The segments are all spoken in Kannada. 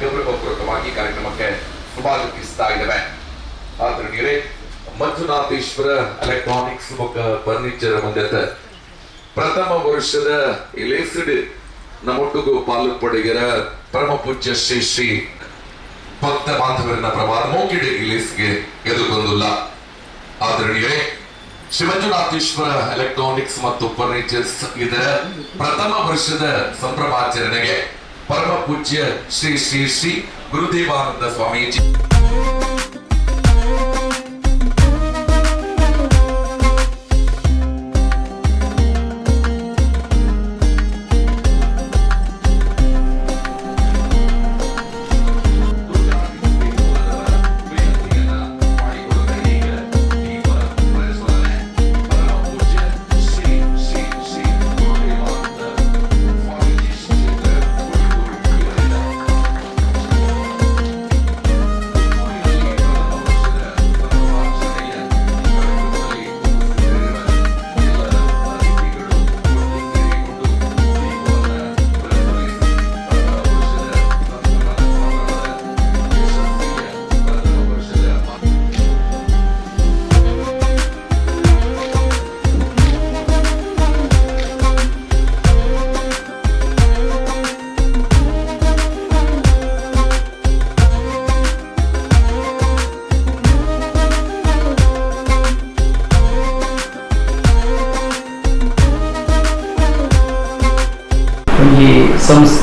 ಗೌರವಪೂರ್ವಕವಾಗಿ ಕಾರ್ಯಕ್ರಮಕ್ಕೆ ಸ್ವಾಗತಿಸ್ತಾ ಇದ್ದೇವೆ ಆದರಣೀಯರೇ ಮಂಜುನಾಥೇಶ್ವರ ಎಲೆಕ್ಟ್ರಾನಿಕ್ಸ್ ಫರ್ನಿಚರ್ ಮಂದಿರದ ಪ್ರಥಮ ವರ್ಷದ ಇಲೇಸಿಡ್ ನಮ್ಮೊಟ್ಟಿಗೂ ಪಾಲು ಪರಮ ಪೂಜ್ಯ ಶ್ರೀ ಶ್ರೀ ಭಕ್ತ ಬಾಂಧವರನ್ನ ಪ್ರಮಾಣ ಮೋಕಿಡೆ ಇಲೇಸ್ಗೆ ಎದುರುಗೊಂದಿಲ್ಲ ಆದರಣೀಯರೇ ಶ್ರೀ ಮಂಜುನಾಥೇಶ್ವರ ಎಲೆಕ್ಟ್ರಾನಿಕ್ಸ್ ಮತ್ತು ಫರ್ನಿಚರ್ಸ್ ಇದರ ಪ್ರಥಮ ವರ್ಷದ ಸಂಭ್ರಮಾಚರಣೆಗೆ ಪರಮ ಪೂಜ್ಯ ಶ್ರೀ ಶ್ರೀ ಶ್ರೀ ಗುರುದೇವಾನಂದ ಸ್ವಾಮೀಜಿ.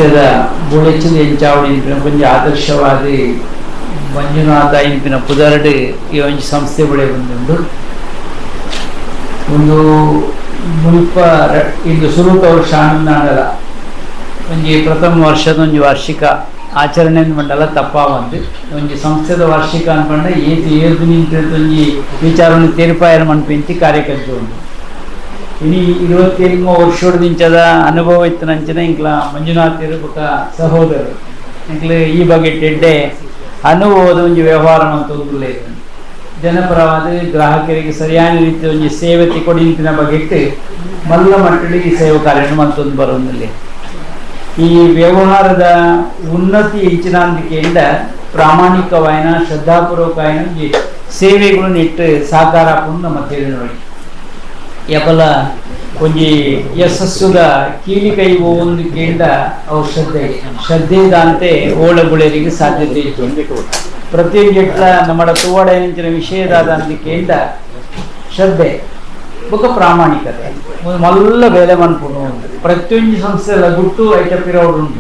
ಸಂಸ್ಥೆದ ಬುಳೆಚಿನ ಎಂಚಾವಡಿ ಇಂಪಿನ ಒಂಜಿ ಆದರ್ಶವಾದಿ ಮಂಜುನಾಥ ಇಂಪಿನ ಪುದರ್ಡ್ ಈ ಒಂಜಿ ಸಂಸ್ಥೆ ಬಳಿ ಬಂದುಂಡು ಒಂದು ಮುಲ್ಪ ಇಂದು ಸುರೂಪ ವರ್ಷ ಆನಂದಾಂಡಲ ಒಂಜಿ ಪ್ರಥಮ ವರ್ಷದ ಒಂಜಿ ವಾರ್ಷಿಕ ಆಚರಣೆ ಮಂಡಲ ತಪ್ಪಾವಂದು ಒಂಜಿ ಸಂಸ್ಥೆದ ವಾರ್ಷಿಕ ಅನ್ಪಂಡ ಏತು ಏರ್ದು ನಿಂತ ಒಂಜಿ ವಿಚಾರವನ್ನು ತೀರ್ಪಾಯನ ಮನ್ಪೆಂಚಿ ಕಾರ್ಯಕರ್ತ ಉಂಟು. ಇಡೀ ಇರುವತ್ತೇಳು ವರ್ಷೋಡ್ ಮಿಂಚದ ಅನುಭವ ಇತ್ತು ನಂಚಿನ ಇಂಕ್ಲ ಮಂಜುನಾಥ್ ಇರಬೇಕ ಸಹೋದರು. ಇಂಕ್ಲೆ ಈ ಬಗ್ಗೆ ಟೆಡ್ಡೆ ಅನುಭವದ ಒಂದು ವ್ಯವಹಾರ ಅಂತ ಉಳ್ಳೇ ಜನಪರವಾದ ಗ್ರಾಹಕರಿಗೆ ಸರಿಯಾದ ರೀತಿ ಒಂದು ಸೇವೆ ಕೊಡಿಂತಿನ ಬಗೆಟ್ಟು ಮಲ್ಲ ಮಟ್ಟದಲ್ಲಿ ಈ ಸೇವೆ ಕಾರ್ಯ ಮತ್ತೊಂದು ಬರೋದಿಲ್ಲ ಈ ವ್ಯವಹಾರದ ಉನ್ನತಿ ಹೆಚ್ಚಿನಿಕೆಯಿಂದ ಪ್ರಾಮಾಣಿಕವಾಯನ ಶ್ರದ್ಧಾಪೂರ್ವಕಾಯಿನ ಸೇವೆಗಳನ್ನು ಇಟ್ಟು ಸಾಕಾರ ಪುಣ್ಯ ಮತ್ತೆ ನೋಡಿ ಯಬಲ ಒಂಜಿ ಯಶಸ್ಸುದ ಕೀಲಿ ಕೈ ಒಂದು ಕೇಂದ್ರ ಅವು ಶ್ರದ್ಧೆ ಶ್ರದ್ಧೆದಂತೆ ಓಳ ಗುಳೆರಿಗೆ ಸಾಧ್ಯತೆ ಇತ್ತು. ಪ್ರತಿಯೊಂದು ಎಟ್ಲ ನಮ್ಮ ತುವಡ ಎಂಚಿನ ವಿಷಯದಾದ ಅಂದಿಕೆಯಿಂದ ಶ್ರದ್ಧೆ ಬೊಕ ಪ್ರಾಮಾಣಿಕತೆ. ಮಲ್ಲ ಬೆಲೆ ಮನ್ಪುನು ಪ್ರತಿಯೊಂದು ಸಂಸ್ಥೆಲ ಗುಟ್ಟು ಐಟಪ್ಪಿರೋರು ಉಂಟು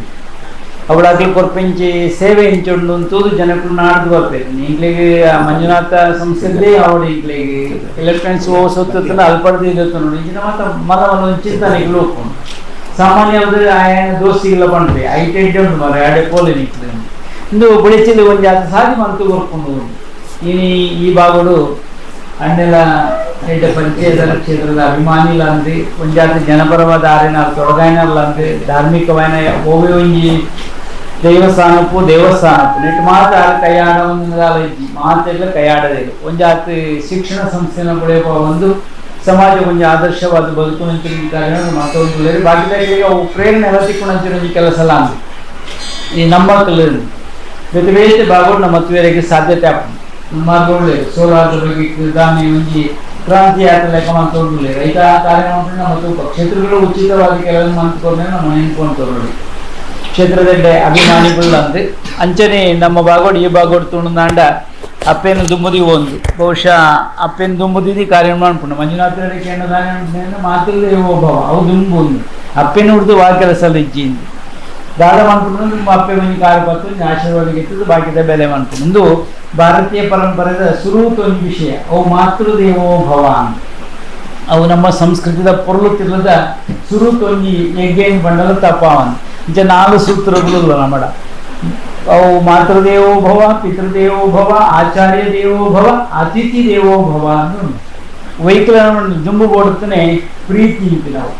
ಅವಳಾಗ್ಲಿ ಕೊರ್ಪೆಂಚಿ ಸೇವೆ ಎಂಚುಂಡು ಅಂತೂದು ಜನಕ್ಕಳು ನಾಡ್ದು ಬರ್ಬೇಕು ಇಂಗ್ಲಿಗೆ ಮಂಜುನಾಥ ಸಂಸ್ಥೆದೇ ಅವಳು ಇಂಗ್ಲಿಗೆ ಎಲೆಕ್ಟ್ರಾನಿಕ್ಸ್ ಓ ಸೊತ್ತಲ್ಲ ಅಲ್ಪಡ್ದು ಇರುತ್ತೆ ನೋಡಿ ಇಂಚಿನ ಮಾತ ಮಲ ಒಂದು ಚಿಂತನೆಗಳು ಹೋಗ್ಕೊಂಡು ಸಾಮಾನ್ಯವಾದ ಆಯನ ದೋಸ್ತಿಗೆಲ್ಲ ಬಂದ್ರಿ ಐಟ ಐಟ ಉಂಟು ಮರ ಎರಡೇ ಪೋಲಿ ನಿಂತದೆ ಇಂದು ಬಳಿಚಿಲ್ಲಿ ಒಂದು ಅದು ಸಾಧಿ ಮಂತು ಬರ್ಕೊಂಡು ಇನಿ ಈ ಭಾಗಗಳು ಅಂಡೆಲ್ಲ ಎಡ್ಡೆ ಪಂಚಾಯತ್ ಕ್ಷೇತ್ರದ ಅಭಿಮಾನಿಲ ಅಂದ್ರಿ ಒಂಜಾತಿ ಜನಪರವಾದ ಆರಿನ ತೊಡಗಾಯನಲ್ಲ ಅಂದ್ರಿ ಧಾರ್ಮಿಕವಾದ ಓವೆ ಒಂಜಿ ದೇವಸ್ಥಾನಪ್ಪು ದೇವಸ್ಥಾನಪ್ಪು ನೆಟ್ಟು ಮಾತ ಕೈಯಾಡ ಒಂದು ಇಜ್ಜಿ ಮಾತೆಲ್ಲ ಕೈಯಾಡದೆ ಒಂಜಾತು ಶಿಕ್ಷಣ ಸಂಸ್ಥೆನ ಪಡೆಯುವ ಒಂದು ಸಮಾಜ, ಒಂದು ಆದರ್ಶವಾದ ಬದುಕುನಂಚಿನ ಕಾರ್ಯ ಮಾತೊಂದು ಬಾಕಿದಾಗ ಅವು ಪ್ರೇರಣೆ ಎಲ್ಲ ತಿಕ್ಕೊಂಡಂಚಿನ ಒಂಜಿ ಕೆಲಸ ಎಲ್ಲ ಅಂದ್ರೆ. ಈ ನಂಬಕಲು ಬೇತೆ ಬೇತೆ ಬಾಗೋಡ್ ನಮ್ಮ ಮದುವೆಗೆ ಸಾಧ್ಯತೆ ಆಗ್ತದೆ ಮಾರ್ಗೋಳ್ಳೆ ಸೋಲಾರ್ ಬಗ್ಗೆ ಕ್ರೀಡಾಮಿ ಒಂಜಿ ಕ್ರಾಂತಿ ಯಾತ್ರೆ ಲೆಕ್ಕ ಮಾಡ್ಕೊಂಡ್ಲೆ ರೈತ ಕಾರ್ಯಕ್ರಮ ಮತ್ತು ನಮ್ಮ ಕ್ಷೇತ್ರಗಳು ಉಚಿತವಾಗಿ ಕೆಲವೊಂದು ಮಾತುಕೊಂಡ್ರೆ ನಮ್ಮ ನೆನ್ಕೊಂಡ್ರು ಕ್ಷೇತ್ರದಲ್ಲೇ ಅಭಿಮಾನಿಗಳು ಅಂದ್ರೆ ಅಂಚನೆ ನಮ್ಮ ಬಾಗೋಡ್, ಈ ಬಾಗೋಡ್ ತುಣುದಾಂಡ ಅಪ್ಪೇನು ದುಮ್ಮದಿ ಒಂದು ಬಹುಶಃ ಅಪ್ಪೇನು ದುಮ್ಮದಿ ಕಾರ್ಯ ಮಾಡ್ಕೊಂಡು ಮಂಜುನಾಥ ಕೇಂದ್ರ ಮಾತಿಲ್ಲದೆ ಒಬ್ಬವ ಅವು ದುಂಬು ಒಂದು. ಅಪ್ಪೇನ ಹುಡ್ದು ವಾ ಕೆಲಸ ಇಜ್ಜಿಂದು ದಾಡ ಮಾಡ್ಕೊಂಡು ನಿಮ್ಮ ಅಪ್ಪೆ ಮನೆ ಕಾರ್ಯಪತ್ರ ಆಶೀರ್ವಾದ ಗೆದ್ದು ಬಾಕಿದ ಬೆಲೆ ಮಾಡ್ಕೊಂಡು. ಒಂದು ಭಾರತೀಯ ಪರಂಪರೆದ ಸುರೂತ ಒಂದು ವಿಷಯ, ಅವು ಮಾತೃದೇವೋ ಭವ ಅಂತ. ಅವು ನಮ್ಮ ಸಂಸ್ಕೃತಿದ ಪೊರ್ಲು ತಿರ್ಲದ ಸುರುತ್ ಯಜ್ಞ ಬಂಡಲ ತಪ್ಪಾವನ್. ಇಂಚ ನಾಲ್ಕು ಸೂತ್ರಗಳು ನಮ್ಮಡ ಅವು ಮಾತೃದೇವೋ ಭವ, ಪಿತೃದೇವೋ ಭವ ಆಚಾರ್ಯ ದೇವೋ ಭವ ಅತಿಥಿ ದೇವೋ ಭವ ಅಂತ ವೈಕಲ ದುಂಬು ಬೋಡುತ್ತನೆ ಪ್ರೀತಿ ಇಂತ ನಾವು.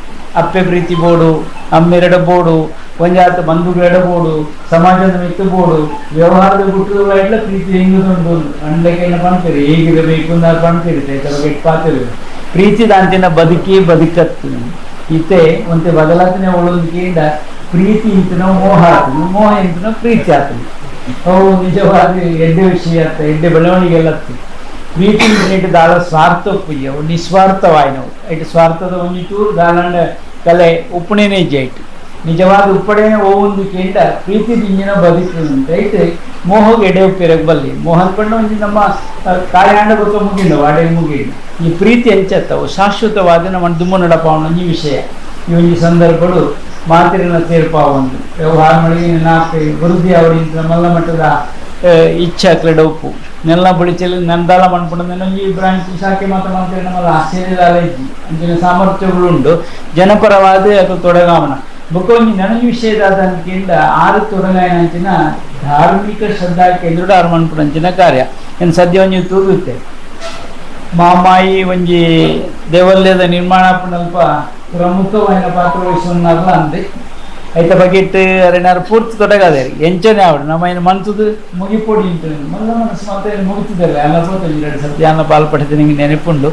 ಅಪ್ಪೆ ಪ್ರೀತಿ ಬೋಡು ಅಮ್ಮೆರಡ ಬೋಡು ಪಂಜಾತ ಬಂಧುಗಳೆಡ ಬೋಡು, ಸಮಾಜದ ಮಿತ್ರ ಬೋಡು, ವ್ಯವಹಾರದ ಗುಟ್ಟುಗಳ ಪ್ರೀತಿ ಹೆಂಗುದುಂಡು ಅಂಡಕ್ಕೆಲ್ಲ ಪಣ್ತೀರಿ ಹೇಗಿರಬೇಕು ಅಂತ ಪಣ್ತೀರಿ ಕೆಟ್ಟ ಪಾತಿರಿ ಪ್ರೀತಿ ದಾಂತಿನ ಬದುಕಿ ಬದುಕತ್ತು ಇತ್ತೆ, ಒಂತೆ ಬದಲಾತನೆ ಒಳಗಿಂದ ಪ್ರೀತಿ ಇಂತನ ಮೋಹ ಆತನು ಮೋಹ ಇಂತನ ಪ್ರೀತಿ ಆತನು ಅವು ನಿಜವಾದ ಎಡ್ಡೆ ವಿಷಯ ಅಂತ, ಎಡ್ಡೆ ಬೆಳವಣಿಗೆ ಎಲ್ಲ ಪ್ರೀತಿ ಇಂಟು ದಾಳ ಸ್ವಾರ್ಥ ಪುಯ್ಯ ಅವು ನಿಸ್ವಾರ್ಥವಾಯಿನವು ಇಟ್ಟು ಸ್ವಾರ್ಥದ ಒಂದಿಟೂರು ದಾಳಂಡ ಕಲೆ ಉಪ್ಪಣೆನೇ ಜೈಟ್ ನಿಜವಾದ ಉಪ್ಪಡೆನೆ ಒಂದು ಕೇಂದ್ರ ಪ್ರೀತಿ ದಿಂಜಿನ ಬದುಕುಂಟ ಐತೆ ಮೋಹಗೆ ಎಡೆ ಉಪ್ಪಿರಕ್ಕೆ ಬಲ್ಲಿ ಮೋಹನ್ ಪಣ್ಣ ಒಂದು ನಮ್ಮ ಕಾಯಾಂಡ ಗೊತ್ತ ಮುಗಿಂಡ ಅಡೆ ಮುಗಿಂಡು ಈ ಪ್ರೀತಿ ಹೆಂಚತ್ತವು ಶಾಶ್ವತವಾದ ನಮ್ಮ ದುಮ್ಮ ನಡಪ ಈ ವಿಷಯ. ಈ ಒಂಜಿ ಸಂದರ್ಭಗಳು ಮಾತಿನ ಸೇರ್ಪಾ ಒಂದು. ವ್ಯವಹಾರ ಮಳಿಗೆ ನಾಲ್ಕು ವೃದ್ಧಿ ಅವರಿಂದ ಮಲ್ಲ ಮಟ್ಟದ ಇಚ್ಛಾ ಇಚ್ಛೆ ಕ್ರೀಡ ಉಪ್ಪು ನೆಲ್ಲ ಬುಡಿಚಲಿ ನಂದಾಲ ನನಗೆ ಈ ಬ್ರಾಂಚ್ ಶಾಖೆ ಮಾತ್ರ ಮಾಡ್ತೇವೆ ನಮ್ಮಲ್ಲ ಆಶ್ಚರ್ಯದಾಲ ಇದ್ದಿ ಅಂಚಿನ ಸಾಮರ್ಥ್ಯಗಳುಂಡು. ಜನಪರವಾದ ಅದು ತೊಡಗಾವನ ಬುಕ್ಕೊಂಜಿ ನನಗೆ ವಿಷಯದಾದ ಅಂತಿಂದ ಆರು ತೊಡಗಾಯನ ಅಂಚಿನ ಧಾರ್ಮಿಕ ಶ್ರದ್ಧಾ ಕೇಂದ್ರ ಆರು ಅಂಚಿನ ಕಾರ್ಯ. ಏನು ಸದ್ಯ ತೂಗುತ್ತೆ ಮಾಮಾಯಿ ಒಂಜಿ ದೇವಾಲಯದ ನಿರ್ಮಾಣ ಅಲ್ಪ ಪ್ರಮುಖವಾದ ಪಾತ್ರ ವಹಿಸುವನ್ನಲ್ಲ ಅಂದೆ ಐತ ಬಗೆಟ್ ಅರೆನಾರು ಪೂರ್ತಿ ತೊಡಗಾದೆ. ಎಂಚನೆ ಆವಡು. ನಮ್ಮ ಏನು ಮನ್ಸುದು ಮುಗಿಪೊಡಿ ಇಂಟು ಮಲ್ಲ ಮನಸ್ಸು ಮತ್ತೆ ಮುಗಿತಿದ್ದಲ್ಲ. ಎಲ್ಲ ಹೋಗ್ತದೆ ಎರಡು ಸತ್ಯ ಅನ್ನ ಪಾಲ್ಪಟ್ಟಿದೆ ನಿಂಗೆ ನೆನಪುಂಡು.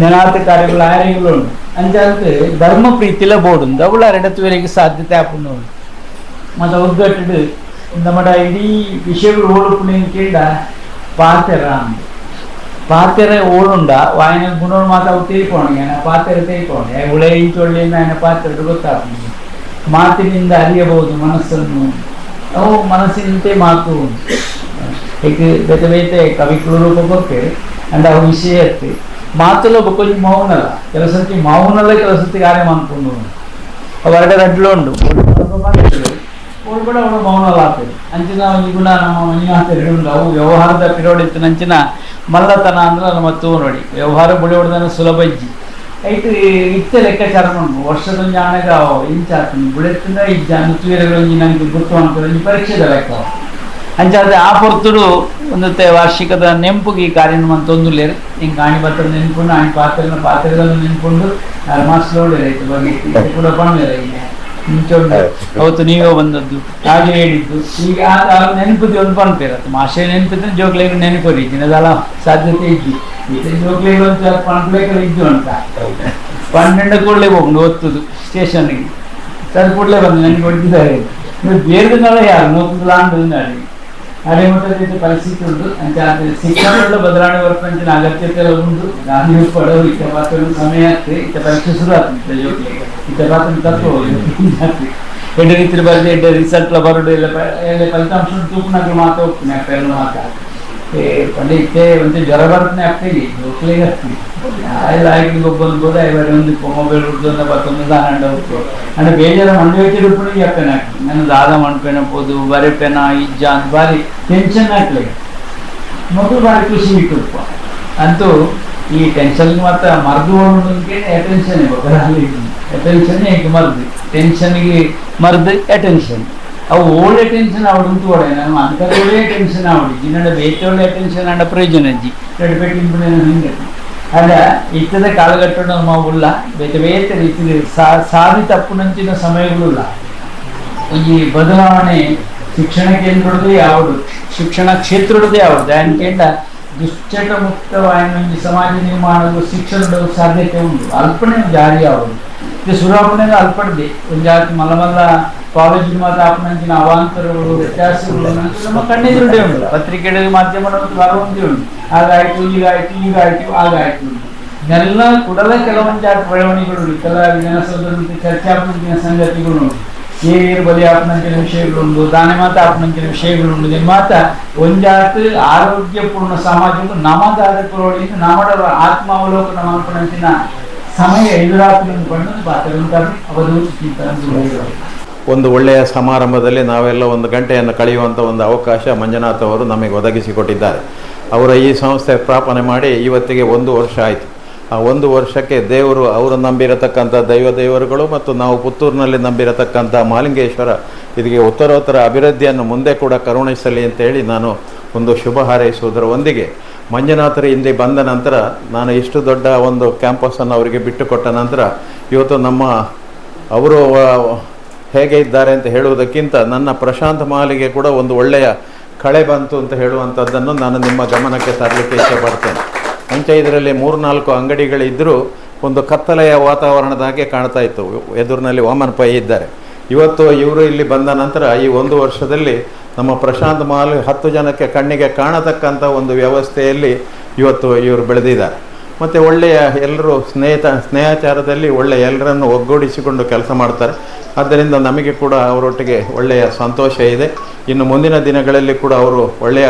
ನೆನಾತ ಕಾರ್ಯಗಳು ಆಯಗಳು ಉಂಟು. ಅಂಚಾಲ್ತು ಧರ್ಮ ಪ್ರೀತಿಲ ಬೋಡುಂದು ಅವಳು ಎರಡತ್ತುವರೆಗೆ ಸಾಧ್ಯತೆ ಆಪುಂಡು ಮತ್ತು ಒಗ್ಗಟ್ಟು ನಮ್ಮ ಇಡೀ ವಿಷಯಗಳು ಓಡುಪುಣ ಕೇಳ ಪಾತೆರ ಪಾತ್ರೆ ಓಡುಂಡ ವಾಯಿನ ಗುಣೋಡು ಮಾತಾವು ತಿಳ್ಕೊಂಡು ಆಯ್ನ ಪಾತ್ರೆ ತಿಳ್ಕೊಂಡೆ ಉಳೆಯಿಂಚೊಳ್ಳಿನ ಆಯ್ನ ಪಾತ್ರೆ ಗೊತ್ತಾಗ್ತದೆ ಮಾತಿನಿಂದ ಅರಿಯಬಹುದು ಮನಸ್ಸನ್ನು ಅವು ಮನಸ್ಸಿನಂತೆ ಮಾತು ಹೇಗೆ ಬೇತೆ ಬೇತೆ ಕವಿಗಳು ರೂಪ ಕೊಡ್ತೇವೆ ಅಂಡ್ ಅವು ವಿಷಯ ಇರ್ತದೆ మాటలో కొంచెం మౌనల కెలసరికి మౌనల కెలసరికి కార్యం అనుకుంటున్నాను ಹೊರಗಡೆ ಅಡ್ಲೊಂಡು ಒಂದು ಮೌನಲ್ಲ ಆಗ್ತದೆ ಅಂಚಿನ ಗುಣ ನಮ್ಮ ಮನೆಯ ಅಂತ ಉಂಡು ಅವು ವ್ಯವಹಾರದ ಪಿರೋಡಿತ್ತು ನಂಚಿನ ಮಲ್ಲತನ ಅಂದ್ರೆ ನಮ್ಮ ತೂ ನೋಡಿ ವ್ಯವಹಾರ ಬುಳಿ ಹೊಡೆದನ ಸುಲಭ ಇಜ್ಜಿ. ಐಟು ಇತ್ತ ಲೆಕ್ಕಾಚಾರ ಉಂಟು ವರ್ಷದೊಂದು ಆಣಗ ಇಂಚ ಆಗ್ತದೆ ಬುಳೆತ್ತಿಂದ ಇಜ್ಜ ನುತ್ತುವರೆಗಳೊಂಜಿ ನಂಗೆ ಗೊತ್ತು ಅನ್ಕೊಂಡು ಪರೀಕ್ಷೆದ ಲೆಕ್ಕ ಅಂಚಾದ್ರೆ ಆ ಪೊರ್ತುಡು ಒಂದು ವಾರ್ಷಿಕದ ನೆಂಪುಗೆ ಈ ಕಾರ್ಯ ತೊಂದುಲೇರು ಹಿಂಗೆ ಆಣಿ ಪಾತ್ರ ನೆನ್ಕೊಂಡು ಆಣಿ ಪಾತ್ರೆನ ಪಾತ್ರೆಗಳನ್ನು ನೆನ್ಪುಂಡು ಮಾಸ್ಲೋಡ್ ರೈತ ಬಗ್ಗೆ ಕೂಡ ಮುಂಚೊಂಡು ಅವತ್ತು ನೀವೇ ಬಂದದ್ದು ಹಾಗೆ ಹೇಳಿದ್ದು. ಈಗ ಆ ನೆನಪುದಿ ಒಂದು ಬಂದಿರತ್ತೆ ಮಾಷೆ ನೆನಪಿದ್ರೆ ಜೋಗ್ಲೆಗಳು ನೆನಪರಿ ದಿನದಲ್ಲ ಸಾಧ್ಯತೆ ಇದ್ದು ಈಗ ಜೋಗ್ಲೆಗಳು ಅಂತ ಪಣ್ಬೇಕಲ್ಲಿ ಇದ್ದು ಅಂತ. ಪನ್ನೆಂಡು ಕೂಡಲೇ ಹೋಗುದು ಒತ್ತುದು ಸ್ಟೇಷನ್ಗೆ. ಸರ್ ಕೂಡಲೇ ಬಂದು ನನಗೆ ಹೊಡಿತಿದ್ದಾರೆ ನೀವು ಬೇರೆದನ್ನೆಲ್ಲ ಯಾರು? ನೋಕುದು ಲಾಂಡು ನಾಡಿ ಅದೇ ಮಟ್ಟದ ಪರಿಸ್ಥಿತಿ ಉಂಟು ಅಂತ ಅದು ಶಿಕ್ಷಣಗಳ ಬದಲಾವಣೆ ವರ್ಪಂಚಿನ ಅಗತ್ಯತೆ ಎಲ್ಲ ಉಂಟು ಗಾಂಧಿ ಪಡವು ಇತ್ತ ಪಾತ್ರ ಸಮಯ ಆಗ್ತದೆ ಇತ್ತ ಪರೀಕ್ಷೆ ಶುರು ಆಗ್ತದೆ ಜೋಕ್ಲಿ ಇತ್ತ ಪಾತ್ರ ತತ್ವ ಎಡ್ಡೆ ರೀತಿ ಬರೆದು ಎಡ್ಡೆ ರಿಸಲ್ಟ್ ಬರೋದು ಎಲ್ಲ ಪ- ಎಲ್ಲ ಫಲಿತಾಂಶ ತೂಪನಾಗ ಮಾತು ಹೋಗ್ತೀನಿ ಆ ಪೇರು ಮಾತ ಏ ಪಂಡೆ ಇತ್ತೆ ಒಂದು ಜ್ವರ ಬರ್ತನೆ ಆಗ್ತೀನಿ ಜೋಕ್ಲಿಗೆ ಆಗ್ತೀನಿ ಎಲ್ಲ ಆಗಿ ಒಬ್ಬೊಂದು ಕೂಡ ಇವರು ಒಂದು ಮೊಬೈಲ್ ಹುಡ್ದು ಬತ್ತೊಂದು ದಾನ ಹೋಗ್ತು ಅಂದ್ರೆ ಬೇಜಾರ ಮಂಡಿ ವೆಚ್ಚ ರೂಪಣಿಗೆ ಅಪ್ಪೇನ ಹಾಕ್ತೀನಿ ನಾನು ದಾದ ಮಣ್ಪೇನ ಪೋದು ಬರೆಪೇನ ಇಜ್ಜ ಅಂತ ಬಾರಿ ಟೆನ್ಷನ್ ಹಾಕ್ಲಿ ಮಗು ಬಾರಿ ಖುಷಿ ಇಟ್ಟುಪ್ಪ ಅಂತೂ ಈ ಟೆನ್ಷನ್ ಮಾತ್ರ ಮರ್ದು ಹೋಗೋದಕ್ಕೆ ಅಟೆನ್ಷನ್ ಅಟೆನ್ಷನ್ ಹೇಗೆ ಮರ್ದು ಟೆನ್ಷನ್ಗೆ ಮರ್ದು ಅಟೆನ್ಷನ್ ಅವು ಓಲ್ಡ್ ಅಟೆನ್ಷನ್ ಅವಡುಂಟು ಓಡೆ ನಾನು ಅಂಥದ್ದೇ ಟೆನ್ಷನ್ ಅವಡಿ ಜಿನ್ನಡ ಬೇಟೋಳ್ಳೆ ಅಟೆನ್ಷನ್ ಅಂಡ ಪ್ರಯೋಜನ ಅಜ್ಜಿ ಎರಡು ಪೆಟ್ಟಿನ ಹಿಂಗೆ ಅದ ಇತ್ತದ ಕಾಲಘಟ್ಟ ನಮ್ಮ ಉಲ್ಲ ಬೇತೆ ಬೇತೆ ರೀತಿ ಸಾಧಿ ತಪ್ಪುನಂಚಿನ ಸಮಯಗಳುಲ್ಲ ಈ ಬದಲಾವಣೆ ಶಿಕ್ಷಣ ಕೇಂದ್ರದ್ದು ಯಾವುದು ಶಿಕ್ಷಣ ಕ್ಷೇತ್ರದ್ದು ಯಾವುದು ಅಂಕೇಂಡ ದುಶ್ಚಟ ಮುಕ್ತವಾದ ಒಂದು ಸಮಾಜ ನಿರ್ಮಾಣದ ಶಿಕ್ಷಣದ ಸಾಧ್ಯತೆ ಉಂಟು ಅಲ್ಪನೆ ಜಾರಿ ಯಾವುದು ಇದು ಸುರಾಪಣೆದ ಅಲ್ಪಡ್ದೆ ಒಂದು ಜಾತಿ ಮಲ್ಲ ಮಲ್ಲ ಕಾಲೇಜಿನ ಮಾತ್ರ ಅಪ್ಪನಂಚಿನ ಅವಾಂತರಗಳು ವ್ಯತ್ಯಾಸಗಳನ್ನು ನಮ್ಮ ಕಣ್ಣೆದುರುಡೆ ಉಂಟು. ಪತ್ರಿಕೆಗಳಲ್ಲಿ ಮಾಧ್ಯಮದ ಒಂದು ಬರುವಂತೆ ಉಂಟು. ಹಾಗಾಯ್ತು, ಹೀಗಾಯ್ತು ಹೀಗಾಯ್ತು, ಹಾಗಾಯ್ತು ಉಂಟು. ಇದೆಲ್ಲ ಕೂಡಲ ಕೆಲವೊಂದು ಜಾತಿ ಬೆಳವಣಿಗೆಗಳು ಉಂಟು. ಕೆಲ ವಿಧಾನಸೌಧದಲ್ಲಿ ಚರ್ಚಾತ್ಮಕಿನ ಸಂಗತಿಗಳು ಉಂಟು. ಏರ್ ಬಲಿ ಆಪ್ನಂಚಿನ ವಿಷಯಗಳುಂಟು ದಾನೆ ಮಾತ ಆಪ್ನಂಚಿನ ವಿಷಯಗಳುಂಟು ನಿಮ್ಮ ಮಾತ ಒಂಜಾತಿ ಆರೋಗ್ಯಪೂರ್ಣ ಸಮಾಜವು ನಮದಾದ ಪುರವಳಿ ನಮಡ ಆತ್ಮಾವಲೋಕನ ಮಾಡ್ಕೊಂಡಂತಿನ ಸಮಯ ಎದುರಾತ್ರಿ ಕಂಡು ಬಾತರಂತ ಅವರು ಒಂದು ಒಳ್ಳೆಯ ಸಮಾರಂಭದಲ್ಲಿ ನಾವೆಲ್ಲ ಒಂದು ಗಂಟೆಯನ್ನು ಕಳೆಯುವಂಥ ಒಂದು ಅವಕಾಶ ಮಂಜುನಾಥ್ ಅವರು ನಮಗೆ ಒದಗಿಸಿಕೊಟ್ಟಿದ್ದಾರೆ. ಅವರ ಈ ಸಂಸ್ಥೆ ಸ್ಥಾಪನೆ ಮಾಡಿ ಇವತ್ತಿಗೆ ಒಂದು ವರ್ಷ ಆಯಿತು. ಆ ಒಂದು ವರ್ಷಕ್ಕೆ ದೇವರು ಅವರು ನಂಬಿರತಕ್ಕಂಥ ದೈವ ದೇವರುಗಳು ಮತ್ತು ನಾವು ಪುತ್ತೂರಿನಲ್ಲಿ ನಂಬಿರತಕ್ಕಂಥ ಮಾಲಿಂಗೇಶ್ವರ ಇದಕ್ಕೆ ಉತ್ತರೋತ್ತರ ಅಭಿವೃದ್ಧಿಯನ್ನು ಮುಂದೆ ಕೂಡ ಕರುಣಿಸಲಿ ಅಂತೇಳಿ ನಾನು ಒಂದು ಶುಭ ಹಾರೈಸುವುದರ ಒಂದಿಗೆ. ಮಂಜುನಾಥರು ಹಿಂದೆ ಬಂದ ನಂತರ ನಾನು ಇಷ್ಟು ದೊಡ್ಡ ಒಂದು ಕ್ಯಾಂಪಸನ್ನು ಅವರಿಗೆ ಬಿಟ್ಟುಕೊಟ್ಟ ನಂತರ ಇವತ್ತು ನಮ್ಮ ಅವರು ಹೇಗೆ ಇದ್ದಾರೆ ಅಂತ ಹೇಳುವುದಕ್ಕಿಂತ ನನ್ನ ಪ್ರಶಾಂತ್ ಮಾಲಿಗೆ ಕೂಡ ಒಂದು ಒಳ್ಳೆಯ ಕಳೆ ಬಂತು ಅಂತ ಹೇಳುವಂಥದ್ದನ್ನು ನಾನು ನಿಮ್ಮ ಗಮನಕ್ಕೆ ತರಲಿಕ್ಕೆ ಇಷ್ಟಪಡ್ತೇನೆ. ಮುಂಚೆ ಇದರಲ್ಲಿ ಮೂರು ನಾಲ್ಕು ಅಂಗಡಿಗಳಿದ್ದರೂ ಒಂದು ಕತ್ತಲೆಯ ವಾತಾವರಣದ ಹಾಗೆ ಕಾಣ್ತಾ ಇತ್ತು. ಎದುರಿನಲ್ಲಿ ವಾಮನ್ ಪೈ ಇದ್ದಾರೆ. ಇವತ್ತು ಇವರು ಇಲ್ಲಿ ಬಂದ ನಂತರ ಈ ಒಂದು ವರ್ಷದಲ್ಲಿ ನಮ್ಮ ಪ್ರಶಾಂತ್ ಮಾಲ್ ಹತ್ತು ಜನಕ್ಕೆ ಕಣ್ಣಿಗೆ ಕಾಣತಕ್ಕಂಥ ಒಂದು ವ್ಯವಸ್ಥೆಯಲ್ಲಿ ಇವತ್ತು ಇವರು ಬೆಳೆದಿದ್ದಾರೆ. ಮತ್ತು ಒಳ್ಳೆಯ ಎಲ್ಲರೂ ಸ್ನೇಹಿತ, ಸ್ನೇಹಾಚಾರದಲ್ಲಿ ಒಳ್ಳೆಯ ಎಲ್ಲರನ್ನು ಒಗ್ಗೂಡಿಸಿಕೊಂಡು ಕೆಲಸ ಮಾಡ್ತಾರೆ. ಆದ್ದರಿಂದ ನಮಗೆ ಕೂಡ ಅವರೊಟ್ಟಿಗೆ ಒಳ್ಳೆಯ ಸಂತೋಷ ಇದೆ. ಇನ್ನು ಮುಂದಿನ ದಿನಗಳಲ್ಲಿ ಕೂಡ ಅವರು ಒಳ್ಳೆಯ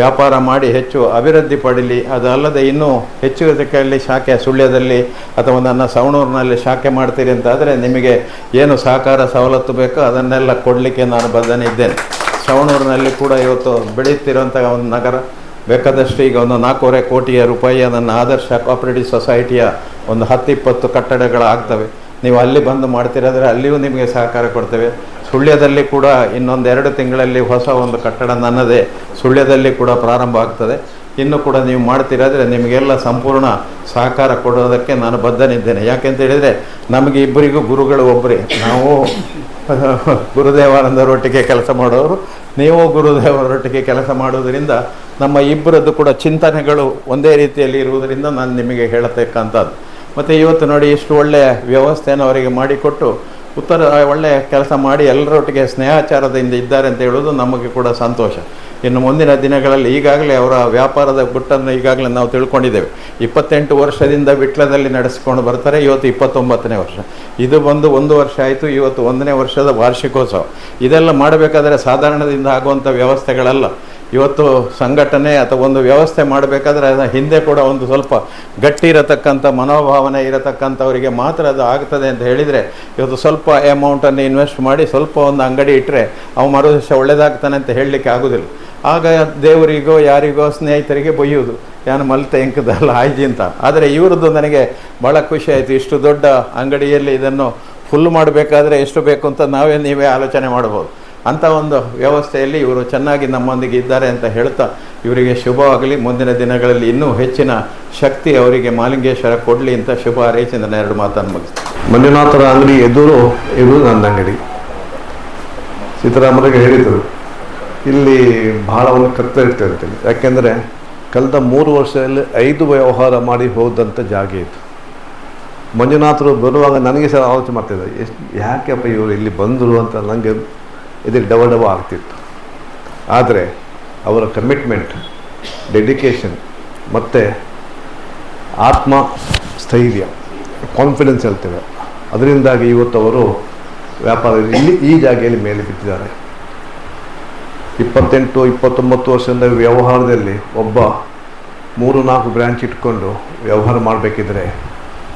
ವ್ಯಾಪಾರ ಮಾಡಿ ಹೆಚ್ಚು ಅಭಿವೃದ್ಧಿ ಪಡೀಲಿ. ಅದಲ್ಲದೆ ಇನ್ನೂ ಹೆಚ್ಚು ಇದಕ್ಕೆಲ್ಲಿ ಶಾಖೆ ಸುಳ್ಯದಲ್ಲಿ ಅಥವಾ ನನ್ನ ಸವಣೂರಿನಲ್ಲಿ ಶಾಖೆ ಮಾಡ್ತೀರಿ ಅಂತಾದರೆ ನಿಮಗೆ ಏನು ಸಹಕಾರ ಸವಲತ್ತು ಬೇಕೋ ಅದನ್ನೆಲ್ಲ ಕೊಡಲಿಕ್ಕೆ ನಾನು ಬದ್ಧನಿದ್ದೇನೆ. ಸವಣೂರಿನಲ್ಲಿ ಕೂಡ ಇವತ್ತು ಬೆಳೆಯುತ್ತಿರುವಂಥ ಒಂದು ನಗರ ಬೇಕಾದಷ್ಟು ಈಗ ಒಂದು ನಾಲ್ಕೂವರೆ ಕೋಟಿಯ ರೂಪಾಯಿಯ ನನ್ನ ಆದರ್ಶ ಕೋಆಪರೇಟಿವ್ ಸೊಸೈಟಿಯ ಒಂದು ಹತ್ತಿಪ್ಪತ್ತು ಕಟ್ಟಡಗಳು ಕಟ್ಟಡಗಳಾಗ್ತವೆ. ನೀವು ಅಲ್ಲಿ ಬಂದು ಮಾಡ್ತಿರಾದರೆ ಅಲ್ಲಿಯೂ ನಿಮಗೆ ಸಹಕಾರ ಕೊಡ್ತೇವೆ. ಸುಳ್ಯದಲ್ಲಿ ಕೂಡ ಇನ್ನೊಂದು ಎರಡು ತಿಂಗಳಲ್ಲಿ ಹೊಸ ಒಂದು ಕಟ್ಟಡ ನನ್ನದೇ. ಸುಳ್ಯದಲ್ಲಿ ಕೂಡ ಪ್ರಾರಂಭ ಆಗ್ತದೆ. ಇನ್ನು ಕೂಡ ನೀವು ಮಾಡ್ತೀರಾದರೆ ನಿಮಗೆಲ್ಲ ಸಂಪೂರ್ಣ ಸಹಕಾರ ಕೊಡೋದಕ್ಕೆ ನಾನು ಬದ್ಧನಿದ್ದೇನೆ. ಯಾಕೆಂತ ಹೇಳಿದರೆ ನಮಗೆ ಇಬ್ಬರಿಗೂ ಗುರುಗಳು ಒಬ್ಬರೇ. ನಾವು ಗುರುದೇವಾನಂದರೊಟ್ಟಿಗೆ ಕೆಲಸ ಮಾಡೋರು. ನೀವು ಗುರುದೇವರೊಟ್ಟಿಗೆ ಕೆಲಸ ಮಾಡೋದರಿಂದ ನಮ್ಮ ಇಬ್ಬರದ್ದು ಕೂಡ ಚಿಂತನೆಗಳು ಒಂದೇ ರೀತಿಯಲ್ಲಿ ಇರುವುದರಿಂದ ನಾನು ನಿಮಗೆ ಹೇಳತಕ್ಕಂಥದ್ದು. ಮತ್ತು ಇವತ್ತು ನೋಡಿ ಇಷ್ಟು ಒಳ್ಳೆಯ ವ್ಯವಸ್ಥೆಯನ್ನು ಅವರಿಗೆ ಮಾಡಿಕೊಟ್ಟು ಉತ್ತರ ಒಳ್ಳೆಯ ಕೆಲಸ ಮಾಡಿ ಎಲ್ಲರೊಟ್ಟಿಗೆ ಸ್ನೇಹಾಚಾರದಿಂದ ಇದ್ದಾರೆ ಅಂತ ಹೇಳೋದು ನಮಗೆ ಕೂಡ ಸಂತೋಷ. ಇನ್ನು ಮುಂದಿನ ದಿನಗಳಲ್ಲಿ ಈಗಾಗಲೇ ಅವರ ವ್ಯಾಪಾರದ ಗುಟ್ಟನ್ನು ಈಗಾಗಲೇ ನಾವು ತಿಳ್ಕೊಂಡಿದ್ದೇವೆ. ಇಪ್ಪತ್ತೆಂಟು ವರ್ಷದಿಂದ ವಿಟ್ಲದಲ್ಲಿ ನಡೆಸಿಕೊಂಡು ಬರ್ತಾರೆ, ಇವತ್ತು ಇಪ್ಪತ್ತೊಂಬತ್ತನೇ ವರ್ಷ. ಇದು ಬಂದು ಒಂದು ವರ್ಷ ಆಯಿತು, ಇವತ್ತು ಒಂದನೇ ವರ್ಷದ ವಾರ್ಷಿಕೋತ್ಸವ. ಇದೆಲ್ಲ ಮಾಡಬೇಕಾದ್ರೆ ಸಾಧಾರಣದಿಂದ ಆಗುವಂಥ ವ್ಯವಸ್ಥೆಗಳಲ್ಲ. ಇವತ್ತು ಸಂಘಟನೆ ಅಥವಾ ಒಂದು ವ್ಯವಸ್ಥೆ ಮಾಡಬೇಕಾದ್ರೆ ಅದರ ಹಿಂದೆ ಕೂಡ ಒಂದು ಸ್ವಲ್ಪ ಗಟ್ಟಿ ಇರತಕ್ಕಂಥ ಮನೋಭಾವನೆ ಇರತಕ್ಕಂಥವರಿಗೆ ಮಾತ್ರ ಅದು ಆಗ್ತದೆ ಅಂತ ಹೇಳಿದರೆ, ಇವತ್ತು ಸ್ವಲ್ಪ ಅಮೌಂಟನ್ನು ಇನ್ವೆಸ್ಟ್ ಮಾಡಿ ಸ್ವಲ್ಪ ಒಂದು ಅಂಗಡಿ ಇಟ್ಟರೆ ಅವು ಮರು ಒಳ್ಳೆಯದಾಗ್ತಾನೆ ಅಂತ ಹೇಳಲಿಕ್ಕೆ ಆಗೋದಿಲ್ಲ. ಆಗ ದೇವರಿಗೋ ಯಾರಿಗೋ ಸ್ನೇಹಿತರಿಗೆ ಬೊಯ್ಯೋದು ಯಾನು ಮಲ್ತೆ ಎಂಕದಲ್ಲ, ಆಯ್ತು ಅಂತ. ಆದರೆ ಇವ್ರದ್ದು ನನಗೆ ಭಾಳ ಖುಷಿ ಆಯಿತು. ಇಷ್ಟು ದೊಡ್ಡ ಅಂಗಡಿಯಲ್ಲಿ ಇದನ್ನು ಫುಲ್ ಮಾಡಬೇಕಾದ್ರೆ ಎಷ್ಟು ಬೇಕು ಅಂತ ನಾವೇ ನೀವೇ ಆಲೋಚನೆ ಮಾಡ್ಬೋದು. ಅಂಥ ಒಂದು ವ್ಯವಸ್ಥೆಯಲ್ಲಿ ಇವರು ಚೆನ್ನಾಗಿ ನಮ್ಮೊಂದಿಗೆ ಇದ್ದಾರೆ ಅಂತ ಹೇಳ್ತಾ ಇವರಿಗೆ ಶುಭವಾಗಲಿ ಮುಂದಿನ ದಿನಗಳಲ್ಲಿ ಇನ್ನೂ ಹೆಚ್ಚಿನ ಶಕ್ತಿ ಅವರಿಗೆ ಮಾಲಿಂಗೇಶ್ವರ ಕೊಡಲಿ ಅಂತ ಶುಭ ಹಾರೈಸಿ ನನ್ನ ಎರಡು ಮಾತನ್ನು ಮುಗಿಸ್ತೀನಿ. ಮಂಜುನಾಥರ ಅಂಗಡಿ ಎದುರು ಇರುವುದು ನನ್ನ ಅಂಗಡಿ. ಸೀತಾರಾಮರಿಗೆ ಹೇಳಿದರು. ಇಲ್ಲಿ ಬಹಳ ಒಂದು ಕತ್ತ ಇರ್ತಾಯಿರ್ತೀನಿ ಅಂತೇಳಿ ಯಾಕೆಂದರೆ ಕಳೆದ ಮೂರು ವರ್ಷದಲ್ಲಿ ಐದು ವ್ಯವಹಾರ ಮಾಡಿ ಹೋದಂಥ ಜಾಗ ಇತ್ತು. ಮಂಜುನಾಥರು ಬರುವಾಗ ನನಗೆ ಸಹ ಆಲೋಚನೆ ಮಾಡ್ತಿದ್ದೆ, ಎಷ್ಟು, ಯಾಕೆಪ್ಪ ಇವರು ಇಲ್ಲಿ ಬಂದರು ಅಂತ ನನಗೆ ಇದು ಡವ ಡವ ಆಗ್ತಿತ್ತು. ಆದರೆ ಅವರ ಕಮಿಟ್ಮೆಂಟ್ ಡೆಡಿಕೇಶನ್ ಮತ್ತು ಆತ್ಮ ಸ್ಥೈರ್ಯ ಕಾನ್ಫಿಡೆನ್ಸ್ ಹೇಳ್ತೇವೆ. ಅದರಿಂದಾಗಿ ಇವತ್ತು ಅವರು ವ್ಯಾಪಾರ, ಇಲ್ಲಿ ಈ ಜಾಗೆಯಲ್ಲಿ ಮೇಲೆ ಬಿದ್ದಿದ್ದಾರೆ ಇಪ್ಪತ್ತೆಂಟು, ಇಪ್ಪತ್ತೊಂಬತ್ತು ವರ್ಷದಿಂದ ವ್ಯವಹಾರದಲ್ಲಿ ಒಬ್ಬ ಮೂರು ನಾಲ್ಕು ಬ್ರ್ಯಾಂಚ್ ಇಟ್ಕೊಂಡು ವ್ಯವಹಾರ ಮಾಡಬೇಕಿದ್ರೆ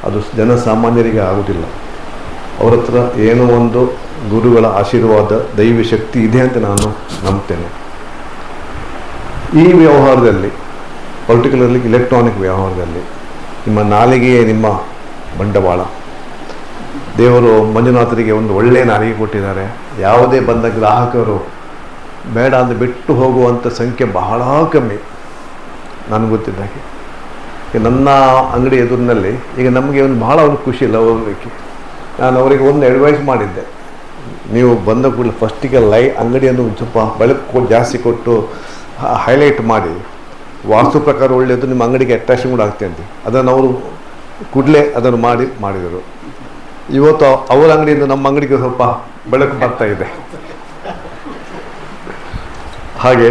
ಅದು ಜನಸಾಮಾನ್ಯರಿಗೆ ಆಗೋದಿಲ್ಲ. ಅವ್ರ ಹತ್ರ ಏನೋ ಒಂದು ಗುರುಗಳ ಆಶೀರ್ವಾದ, ದೈವ ಶಕ್ತಿ ಇದೆ ಅಂತ ನಾನು ನಂಬ್ತೇನೆ. ಈ ವ್ಯವಹಾರದಲ್ಲಿ ಪರ್ಟಿಕ್ಯುಲರ್ಲಿ ಇಲೆಕ್ಟ್ರಾನಿಕ್ ವ್ಯವಹಾರದಲ್ಲಿ, ನಿಮ್ಮ ನಾಲಿಗೆಯೇ ನಿಮ್ಮ ಬಂಡವಾಳ. ದೇವರು ಮಂಜುನಾಥರಿಗೆ ಒಂದು ಒಳ್ಳೆಯ ನಾಲಿಗೆ ಕೊಟ್ಟಿದ್ದಾರೆ. ಯಾವುದೇ ಬಂದ ಗ್ರಾಹಕರು ಬೇಡ ಅಂದರೆ ಬಿಟ್ಟು ಹೋಗುವಂಥ ಸಂಖ್ಯೆ ಬಹಳ ಕಮ್ಮಿ ನನಗೆ ಗೊತ್ತಿದ್ದಾಗೆ ಈಗ ನನ್ನ ಅಂಗಡಿ ಎದುರಿನಲ್ಲಿ ಈಗ ನಮಗೆ ಒಂದು ಭಾಳ ಒಂದು ಖುಷಿ ಇಲ್ಲ ಹೋಗಲಿಕ್ಕೆ. ನಾನು ಅವರಿಗೆ ಒಂದು ಅಡ್ವೈಸ್ ಮಾಡಿದ್ದೆ. ನೀವು ಬಂದ ಕೂಡಲೇ ಫಸ್ಟಿಗೆ ಲೈ ಅಂಗಡಿಯನ್ನು ಸ್ವಲ್ಪ ಬೆಳಕು ಜಾಸ್ತಿ ಕೊಟ್ಟು ಹೈಲೈಟ್ ಮಾಡಿ. ವಾಸ್ತು ಪ್ರಕಾರ ಒಳ್ಳೆಯದು, ನಿಮ್ಮ ಅಂಗಡಿಗೆ ಅಟ್ರಾಕ್ಷನ್ ಕೂಡ ಆಗ್ತದೆ ಅಂತ. ಅದನ್ನು ಅವರು ಕೂಡಲೇ ಅದನ್ನು ಮಾಡಿ, ಮಾಡಿದರು. ಇವತ್ತು ಅವರ ಅಂಗಡಿಯಿಂದ ನಮ್ಮ ಅಂಗಡಿಗೆ ಸ್ವಲ್ಪ ಬೆಳಕು ಬರ್ತಾ ಇದೆ. ಹಾಗೆ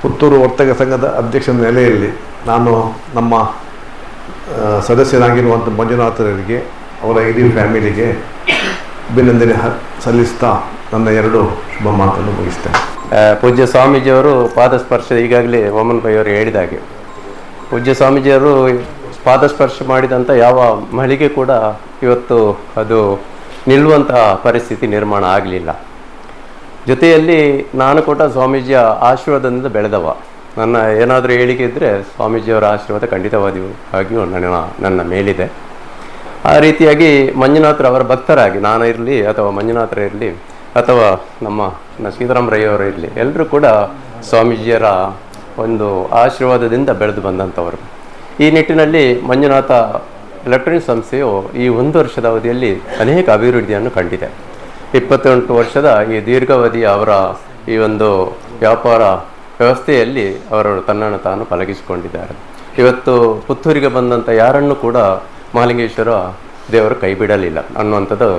ಪುತ್ತೂರು ವರ್ತಕ ಸಂಘದ ಅಧ್ಯಕ್ಷನ ನೆಲೆಯಲ್ಲಿ ನಾನು ನಮ್ಮ ಸದಸ್ಯರಾಗಿರುವಂಥ ಮಂಜುನಾಥರಿಗೆ, ಅವರ ಇಡೀ ಫ್ಯಾಮಿಲಿಗೆ ಅಭಿನಂದನೆ ಸಲ್ಲಿಸ್ತಾ ನನ್ನ ಎರಡು ಶುಭ ಮಾತನ್ನು ಮುಗಿಸ್ತೇನೆ. ಪೂಜ್ಯ ಸ್ವಾಮೀಜಿಯವರು ಪಾದಸ್ಪರ್ಶ ಈಗಾಗಲೇ ಓಮನ್ ಭಾಯಿ ಅವರು ಹೇಳಿದ ಹಾಗೆ. ಪೂಜ್ಯ ಸ್ವಾಮೀಜಿಯವರು ಪಾದಸ್ಪರ್ಶ ಮಾಡಿದಂಥ ಯಾವ ಮಳಿಗೆ ಕೂಡ ಇವತ್ತು ಅದು ನಿಲ್ಲುವಂತಹ ಪರಿಸ್ಥಿತಿ ನಿರ್ಮಾಣ ಆಗಲಿಲ್ಲ. ಜೊತೆಯಲ್ಲಿ ನಾನು ಕೊಟ್ಟ ಸ್ವಾಮೀಜಿಯ ಆಶೀರ್ವಾದದಿಂದ ಬೆಳೆದವ. ನನ್ನ ಏನಾದರೂ ಹೇಳಿಕೆ ಇದ್ದರೆ ಸ್ವಾಮೀಜಿಯವರ ಆಶೀರ್ವಾದ ಖಂಡಿತವಾಗಿಯೂ ನನ್ನ ನನ್ನ ಮೇಲಿದೆ. ಆ ರೀತಿಯಾಗಿ ಮಂಜುನಾಥರು ಅವರ ಭಕ್ತರಾಗಿ, ನಾನು ಇರಲಿ ಅಥವಾ ಮಂಜುನಾಥರ ಇರಲಿ ಅಥವಾ ನಮ್ಮ ಸೀತಾರಾಮ ರೈಯವರು ಇರಲಿ, ಎಲ್ಲರೂ ಕೂಡ ಸ್ವಾಮೀಜಿಯರ ಒಂದು ಆಶೀರ್ವಾದದಿಂದ ಬೆಳೆದು ಬಂದಂಥವರು. ಈ ನಿಟ್ಟಿನಲ್ಲಿ ಮಂಜುನಾಥ ಎಲೆಕ್ಟ್ರಾನಿಕ್ ಸಂಸ್ಥೆಯು ಈ ಒಂದು ವರ್ಷದ ಅವಧಿಯಲ್ಲಿ ಅನೇಕ ಅಭಿವೃದ್ಧಿಯನ್ನು ಕಂಡಿದೆ. ಇಪ್ಪತ್ತೆಂಟು ವರ್ಷದ ಈ ದೀರ್ಘಾವಧಿಯ ಅವರ ಈ ಒಂದು ವ್ಯಾಪಾರ ವ್ಯವಸ್ಥೆಯಲ್ಲಿ ಅವರು ತನ್ನನ್ನು ತಾನು ಪಳಗಿಸಿಕೊಂಡಿದ್ದಾರೆ. ಇವತ್ತು ಪುತ್ತೂರಿಗೆ ಬಂದಂಥ ಯಾರನ್ನು ಕೂಡ ಮಹಾಲಿಂಗೇಶ್ವರ ದೇವರು ಕೈ ಬಿಡಲಿಲ್ಲ ಅನ್ನುವಂಥದ್ದು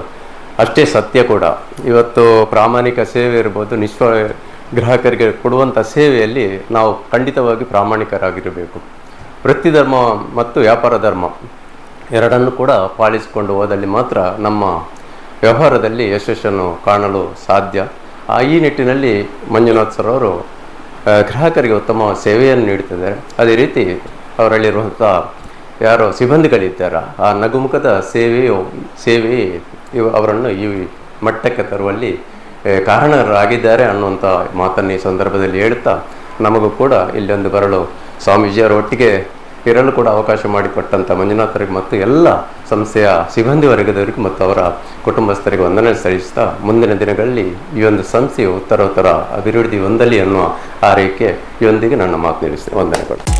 ಅಷ್ಟೇ ಸತ್ಯ ಕೂಡ. ಇವತ್ತು ಪ್ರಾಮಾಣಿಕ ಸೇವೆ ಇರ್ಬೋದು, ನಿಸ್ವ ಗ್ರಾಹಕರಿಗೆ ಕೊಡುವಂಥ ಸೇವೆಯಲ್ಲಿ ನಾವು ಖಂಡಿತವಾಗಿ ಪ್ರಾಮಾಣಿಕರಾಗಿರಬೇಕು. ವೃತ್ತಿ ಧರ್ಮ ಮತ್ತು ವ್ಯಾಪಾರ ಧರ್ಮ ಎರಡನ್ನು ಕೂಡ ಪಾಲಿಸಿಕೊಂಡು ಹೋದಲ್ಲಿ ಮಾತ್ರ ನಮ್ಮ ವ್ಯವಹಾರದಲ್ಲಿ ಯಶಸ್ಸನ್ನು ಕಾಣಲು ಸಾಧ್ಯ. ಆ, ಈ ನಿಟ್ಟಿನಲ್ಲಿ ಮಂಜುನಾಥ್ ಸರ್ ಅವರು ಗ್ರಾಹಕರಿಗೆ ಉತ್ತಮ ಸೇವೆಯನ್ನು ನೀಡುತ್ತಿದ್ದಾರೆ. ಅದೇ ರೀತಿ ಅವರಲ್ಲಿರುವಂಥ ಯಾರೋ ಸಿಬ್ಬಂದಿಗಳಿದ್ದಾರ, ಆ ನಗುಮುಖದ ಸೇವೆಯು ಸೇವೆ ಅವರನ್ನು ಈ ಮಟ್ಟಕ್ಕೆ ತರುವಲ್ಲಿ ಕಾರಣರಾಗಿದ್ದಾರೆ ಅನ್ನುವಂಥ ಮಾತನ್ನು ಈ ಸಂದರ್ಭದಲ್ಲಿ ಹೇಳ್ತಾ ನಮಗೂ ಕೂಡ ಇಲ್ಲೊಂದು ಬರಲು ಸ್ವಾಮೀಜಿಯವರ ಒಟ್ಟಿಗೆ ಇರಲು ಕೂಡ ಅವಕಾಶ ಮಾಡಿಕೊಟ್ಟಂಥ ಮಂಜುನಾಥರಿಗೆ ಮತ್ತು ಎಲ್ಲ ಸಂಸ್ಥೆಯ ಸಿಬ್ಬಂದಿ ವರ್ಗದವರಿಗೆ ಮತ್ತು ಅವರ ಕುಟುಂಬಸ್ಥರಿಗೆ ವಂದನೆ ಸಲ್ಲಿಸ್ತಾ ಮುಂದಿನ ದಿನಗಳಲ್ಲಿ ಈ ಒಂದು ಸಂಸ್ಥೆಯು ಉತ್ತರೋತ್ತರ ಅಭಿವೃದ್ಧಿ ಹೊಂದಲಿ ಅನ್ನುವ ಆರೈಕೆ ಇದೊಂದಿಗೆ ನನ್ನ ಮಾತು ನಿಲ್ಲಿಸ್ತೇನೆ ವಂದನೆಗಳು.